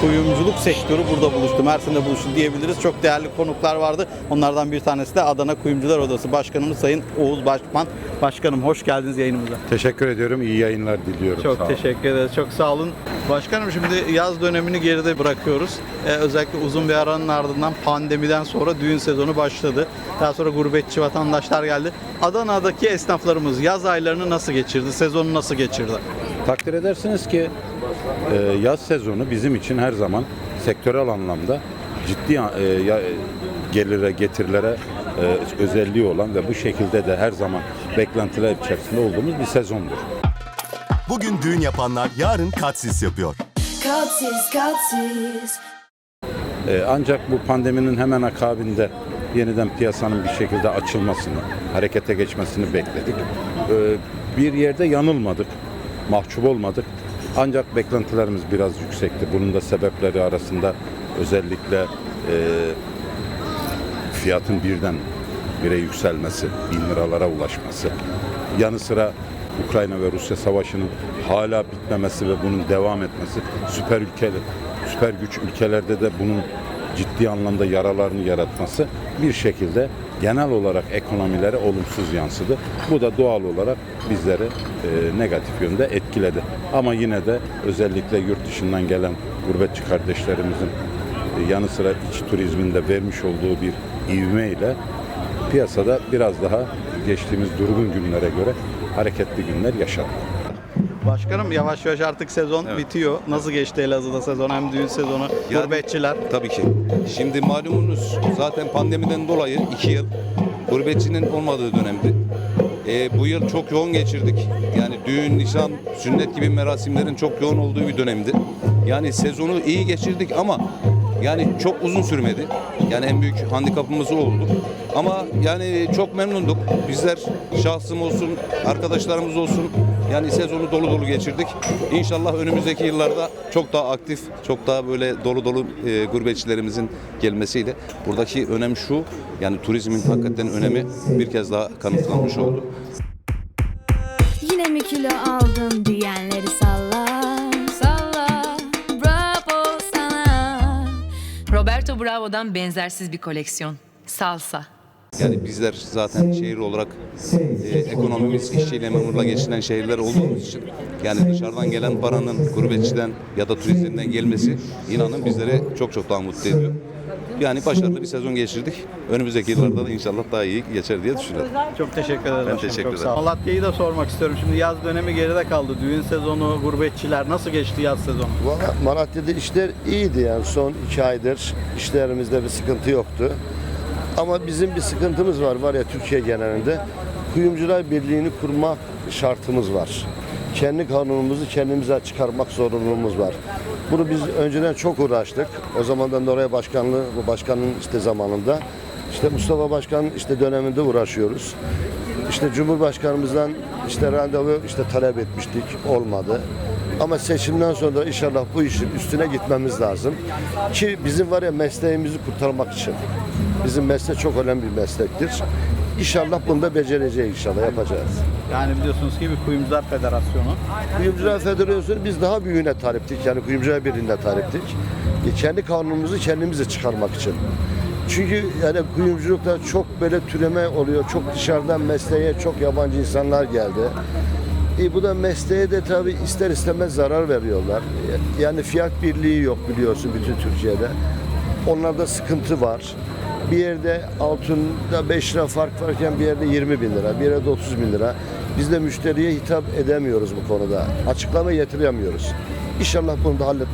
kuyumculuk sektörü burada buluştu. Mersin'de buluştu diyebiliriz. Çok değerli konuklar vardı. Onlardan bir tanesi de Adana Kuyumcular Odası Başkanımız Sayın Oğuz Başman. Başkanım hoş geldiniz yayınımıza. Teşekkür ediyorum. İyi yayınlar diliyorum. Çok Sağ olun. teşekkür ederiz. Çok sağ olun. Başkanım şimdi yaz dönemini geride bırakıyoruz. Ee, özellikle uzun bir aranın ardından pandemiden sonra düğün sezonu başladı. Daha sonra gurbetçi vatandaşlar geldi. Adana'daki esnaflarımız yaz aylarını nasıl geçirdi? Sezonu nasıl geçirdi? Takdir edersiniz ki e, yaz sezonu bizim için her zaman sektörel anlamda ciddi e, ya- gelire, getirilere e, özelliği olan ve bu şekilde de her zaman beklentiler içerisinde olduğumuz bir sezondur. Bugün düğün yapanlar yarın katsis yapıyor. Cutsies, cutsies. E, ancak bu pandeminin hemen akabinde yeniden piyasanın bir şekilde açılmasını, harekete geçmesini bekledik. E, bir yerde yanılmadık, mahcup olmadık. Ancak beklentilerimiz biraz yüksekti. Bunun da sebepleri arasında özellikle e, fiyatın birden bire yükselmesi, bin liralara ulaşması, yanı sıra Ukrayna ve Rusya savaşının hala bitmemesi ve bunun devam etmesi, süper ülke, süper güç ülkelerde de bunun ciddi anlamda yaralarını yaratması bir şekilde genel olarak ekonomilere olumsuz yansıdı. Bu da doğal olarak bizleri e, negatif yönde etkiledi. Ama yine de özellikle yurt dışından gelen gurbetçi kardeşlerimizin e, yanı sıra iç turizminde vermiş olduğu bir ivme ile piyasada biraz daha geçtiğimiz durgun günlere göre hareketli günler yaşadık. Başkanım yavaş yavaş artık sezon bitiyor. Nasıl geçti Elazığ'da sezon hem düğün sezonu, Yani- gurbetçiler? Tabii ki. Şimdi malumunuz zaten pandemiden dolayı iki yıl gurbetçinin olmadığı dönemdi. Ee, bu yıl çok yoğun geçirdik. Yani düğün, nişan, sünnet gibi merasimlerin çok yoğun olduğu bir dönemdi. Yani sezonu iyi geçirdik ama yani çok uzun sürmedi. Yani en büyük handikapımız o oldu. Ama yani çok memnunduk. Bizler şahsım olsun, arkadaşlarımız olsun. Yani sezonu dolu dolu geçirdik. İnşallah önümüzdeki yıllarda çok daha aktif, çok daha böyle dolu dolu e, gurbetçilerimizin gelmesiyle buradaki önem şu. Yani turizmin hakikaten önemi bir kez daha kanıtlanmış oldu. Yine mi kilo aldın diyenleri salla. Roberto Bravo'dan benzersiz bir koleksiyon. Salsa. Yani bizler zaten şehir olarak e, ekonomimiz işçiyle memurla geçinen şehirler olduğumuz için yani dışarıdan gelen paranın gurbetçiden ya da turistlerinden gelmesi inanın bizleri çok çok daha mutlu ediyor. Yani başarılı bir sezon geçirdik. Önümüzdeki yıllarda da inşallah daha iyi geçer diye düşünüyorum. Çok teşekkür ederim. Ben teşekkür çok ederim. sağ olun. Malatya'yı da sormak istiyorum. Şimdi yaz dönemi geride kaldı. Düğün sezonu, gurbetçiler nasıl geçti yaz sezonu? Valla Malatya'da işler iyiydi yani son iki aydır işlerimizde bir sıkıntı yoktu. Ama bizim bir sıkıntımız var var ya Türkiye genelinde. Kuyumcular Birliği'ni kurmak şartımız var. Kendi kanunumuzu kendimize çıkarmak zorunluluğumuz var. Bunu biz önceden çok uğraştık. O zamandan da oraya başkanlığı, bu başkanın işte zamanında. işte Mustafa Başkan'ın işte döneminde uğraşıyoruz. İşte Cumhurbaşkanımızdan işte randevu işte talep etmiştik. Olmadı. Ama seçimden sonra inşallah bu işin üstüne gitmemiz lazım. Ki bizim var ya mesleğimizi kurtarmak için. Bizim meslek çok önemli bir meslektir. İnşallah bunu da becereceğiz inşallah yapacağız. Yani biliyorsunuz ki bir Kuyumcular Federasyonu. Kuyumcular Federasyonu biz daha büyüğüne taliptik. Yani Kuyumcular Birliği'ne taliptik. E, kendi kanunumuzu kendimize çıkarmak için. Çünkü yani kuyumculukta çok böyle türeme oluyor. Çok dışarıdan mesleğe çok yabancı insanlar geldi. E, bu da mesleğe de tabii ister istemez zarar veriyorlar. E, Yani fiyat birliği yok biliyorsun bütün Türkiye'de. Onlarda sıkıntı var. Bir yerde altında 5 lira fark varken bir yerde 20 bin lira, bir yerde 30 bin lira. Biz de müşteriye hitap edemiyoruz bu konuda. Açıklama getiremiyoruz. İnşallah bunu da hallet,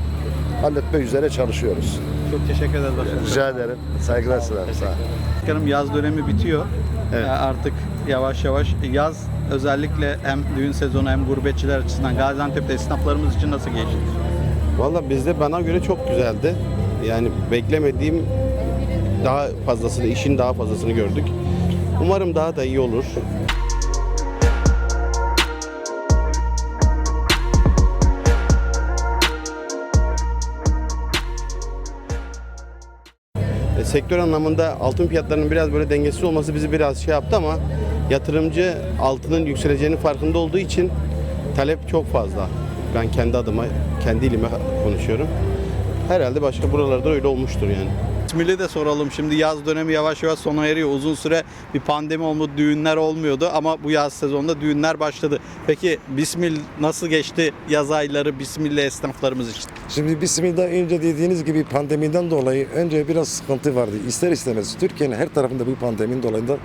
halletmek üzere çalışıyoruz. Çok teşekkür ederiz başkanım. Rica ederim. Saygılar sunarım. Sağ olun. Başkanım yaz dönemi bitiyor. Ee, artık yavaş yavaş yaz özellikle hem düğün sezonu hem gurbetçiler açısından Gaziantep'te esnaflarımız için nasıl geçti? Valla bizde bana göre çok güzeldi. Yani beklemediğim daha fazlasını, işin daha fazlasını gördük. Umarım daha da iyi olur. E, Sektör anlamında altın fiyatlarının biraz böyle dengesiz olması bizi biraz şey yaptı ama yatırımcı altının yükseleceğinin farkında olduğu için talep çok fazla. Ben kendi adıma, kendi ilime konuşuyorum. Herhalde başka buralarda öyle olmuştur yani. İsmili de soralım. Şimdi yaz dönemi yavaş yavaş sona eriyor. Uzun süre bir pandemi olmadı, düğünler olmuyordu ama bu yaz sezonunda düğünler başladı. Peki Bismil nasıl geçti yaz ayları Bismillah esnaflarımız için? Şimdi Bismillah önce dediğiniz gibi pandemiden dolayı önce biraz sıkıntı vardı. İster istemez Türkiye'nin her tarafında bu pandeminin dolayında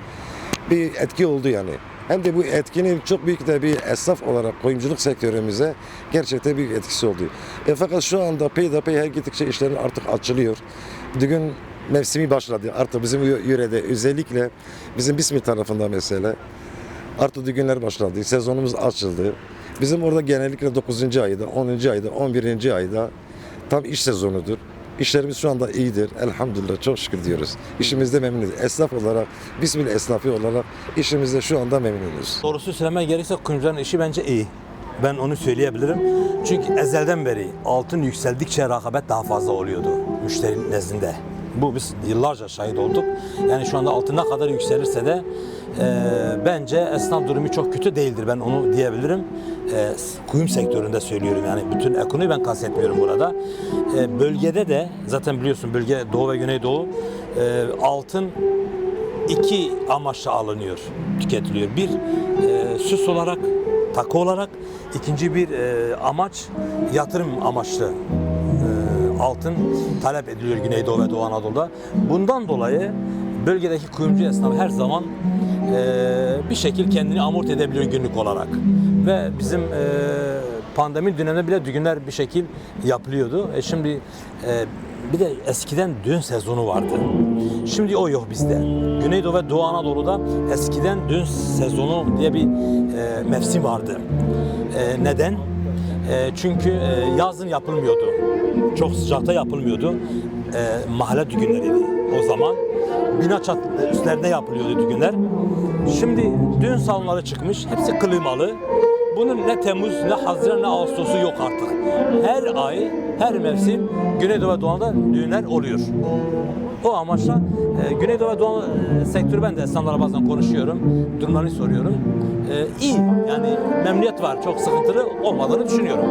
bir etki oldu yani. Hem de bu etkinin çok büyük de bir esnaf olarak kuyumculuk sektörümüze gerçekten büyük etkisi oldu. E fakat şu anda peyderpey her gittikçe işlerin artık açılıyor. Düğün mevsimi başladı. Artık bizim yörede özellikle bizim Bismil tarafında mesela Artık düğünler başladı. Sezonumuz açıldı. Bizim orada genellikle 9. ayda, 10. ayda, 11. ayda tam iş sezonudur. İşlerimiz şu anda iyidir. Elhamdülillah çok şükür diyoruz. İşimizde memnunuz. Esnaf olarak, Bismillah esnafı olarak işimizde şu anda memnunuz. Doğrusu söylemek gerekirse kuyumcuların işi bence iyi. Ben onu söyleyebilirim. Çünkü ezelden beri altın yükseldikçe rekabet daha fazla oluyordu müşteri nezdinde. Bu biz yıllarca şahit olduk. Yani şu anda altın ne kadar yükselirse de e, bence esnaf durumu çok kötü değildir. Ben onu diyebilirim. E, kuyum sektöründe söylüyorum yani bütün ekonomiyi ben kastetmiyorum burada. E, bölgede de zaten biliyorsun bölge Doğu ve Güneydoğu e, altın iki amaçla alınıyor, tüketiliyor. Bir e, süs olarak, takı olarak, ikinci bir e, amaç yatırım amaçlı altın talep ediliyor Güneydoğu ve Doğu Anadolu'da. Bundan dolayı bölgedeki kuyumcu esnafı her zaman e, bir şekil kendini amorti edebiliyor günlük olarak. Ve bizim e, pandemi döneminde bile düğünler bir şekil yapılıyordu. E şimdi e, bir de eskiden düğün sezonu vardı. Şimdi o yok bizde. Güneydoğu ve Doğu Anadolu'da eskiden düğün sezonu diye bir e, mevsim vardı. E, neden? E, çünkü e, yazın yapılmıyordu. Çok sıcakta yapılmıyordu. E, mahalle düğünleriydi o zaman. Bina çat üstlerinde yapılıyordu düğünler. Şimdi düğün salonları çıkmış. Hepsi klimalı. Bunun ne Temmuz, ne Haziran, ne Ağustos'u yok artık. Her ay, her mevsim Güneydoğu ve Doğu'da düğünler oluyor. O amaçla e, Güneydoğu ve Doğu e, sektörü ben de esnaflara bazen konuşuyorum. Durumlarını soruyorum. E, iyi yani memnuniyet var. Çok sıkıntılı olmadığını düşünüyorum.